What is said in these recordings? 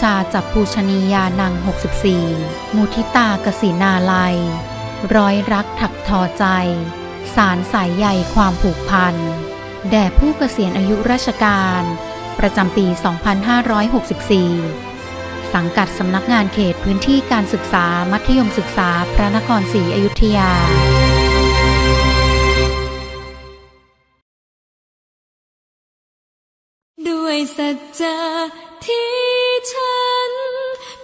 ชาจับปูชนียานัง 64 มุทิตากสินาลัย ร้อยรักถักทอใจ สารสายใยความผูกพัน แด่ผู้เกษียณอายุราชการ ประจำปี 2564 สังกัดสำนักงานเขตพื้นที่การศึกษามัธยมศึกษาพระนครศรีอยุธยาด้วยสัจจะที่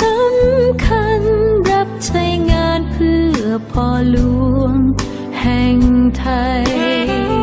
สำคัญรับใช้งานเพื่อพ่อหลวงแห่งไทย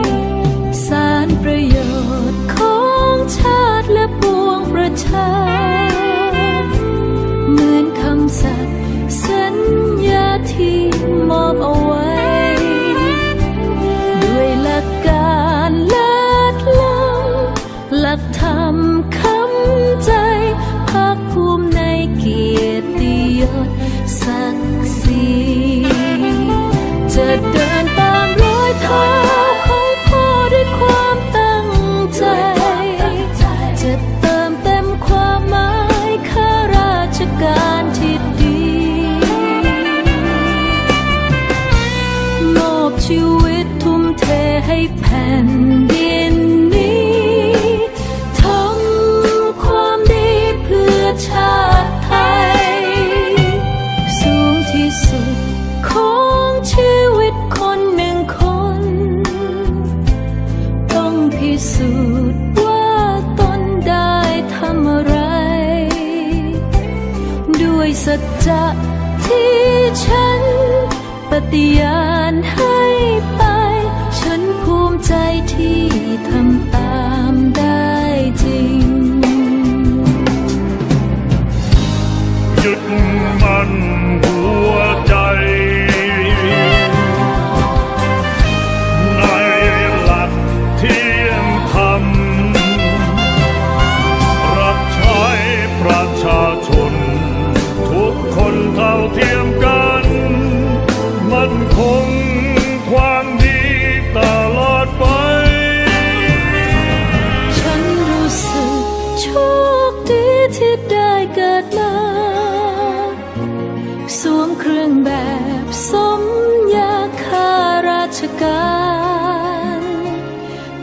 มั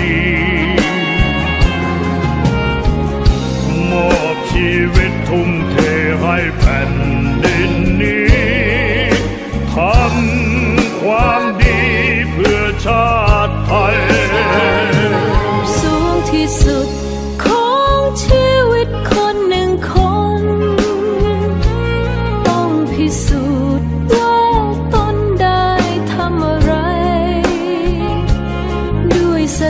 ี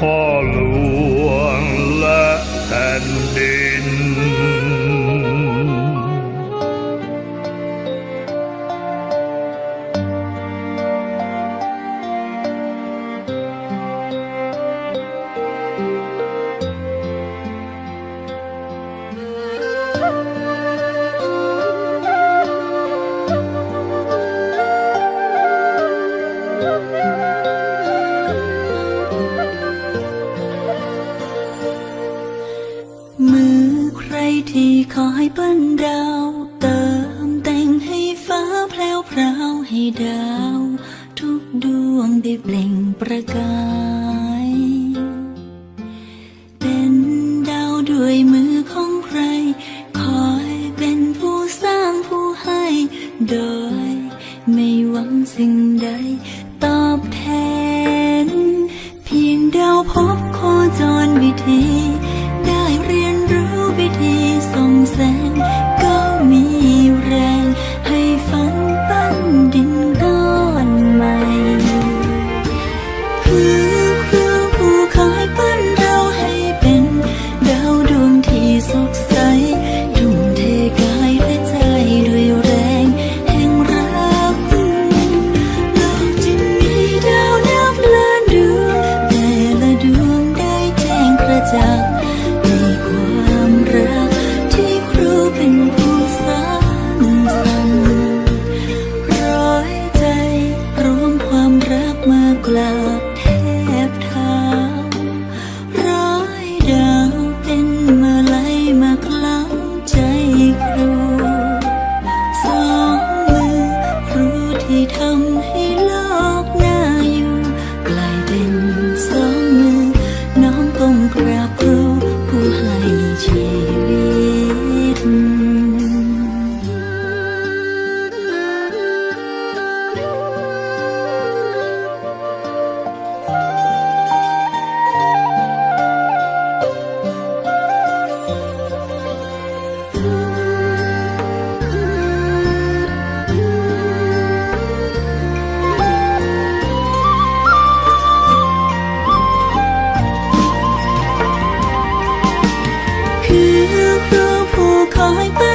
colo. falling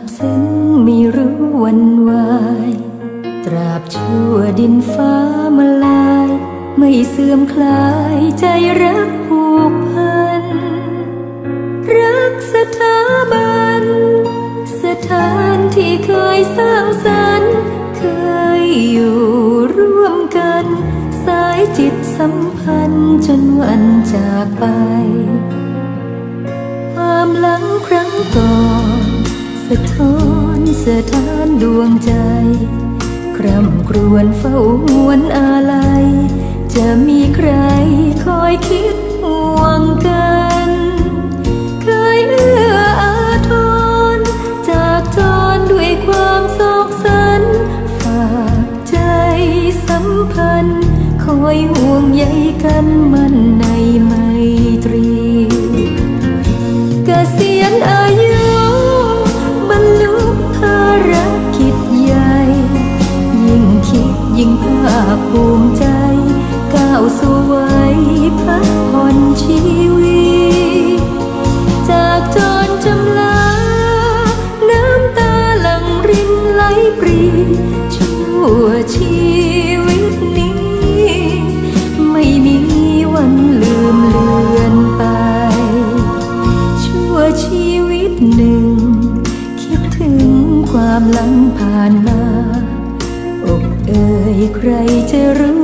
บซึ้งไม่รู้วันวาย ตราบชั่วดินฟ้ามาลาย ไม่เสื่อมคลายใจรักผูกพัน รักสถาบัน สถานที่เคยสร้างสรรค์เคยอยู่ร่วมกัน สายจิตสัมพันธ์จนวันจากไปะท้อนสะท้านดวงใจ คร่ำครวญเฝ้าหวนอาลัย จะมีใครคอยคิดห่วงกัน ความหลังผ่านมา อกเอ่ยใครจะรู้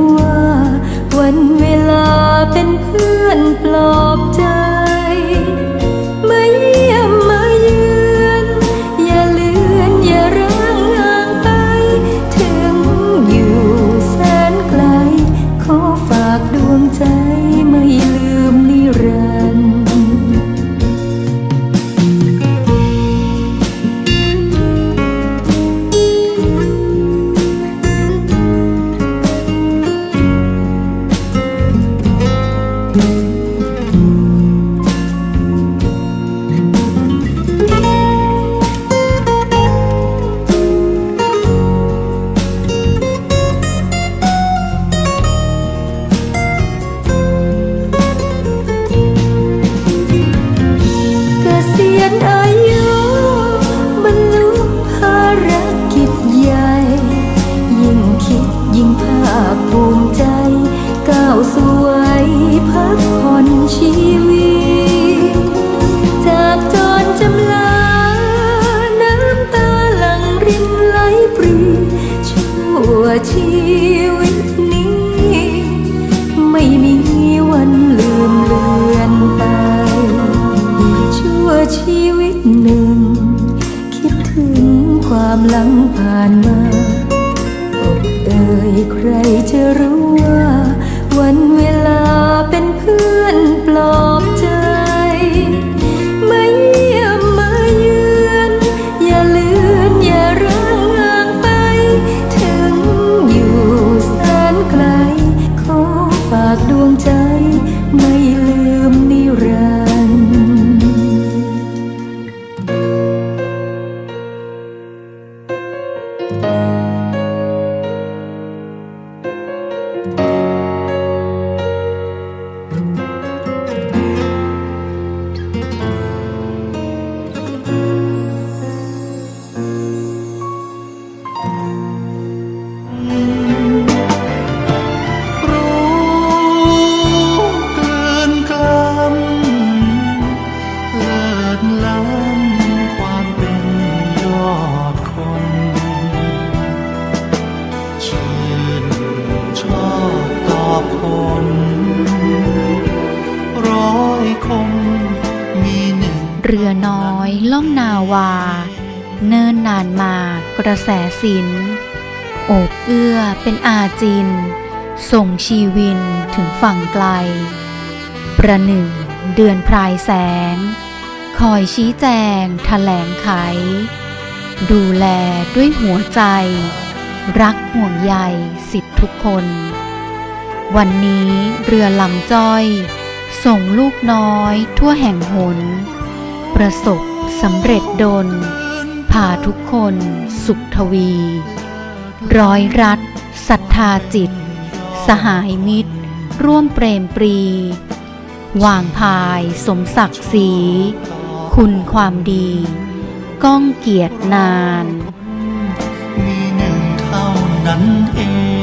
ความหลังผ่านมาอกเอ่ยใครจะรู้ว่า วันเวลาเป็นเพื่อนปลอม กานมากระแสสินโอบเอื้อเป็นอาจิน ส่งชีวินถึงฝั่งไกล ประหนึ่งเดือนพรายแสง คอยชี้แจงแถลงไข ดูแลด้วยหัวใจ รักห่วงใยสิทธิทุกคน วันนี้เรือลำจ้อย ส่งลูกน้อยทั่วแห่งหน ประสบสำเร็จดลพาทุกคนสุขทวี ร้อยรัฐศรัทธาจิต สหายมิตร ร่วมเปรมปรี วางพายสมศักดิ์ศรี คุณความดี ก้องเกียรตินาน มีหนึ่งเท่านั้นเอง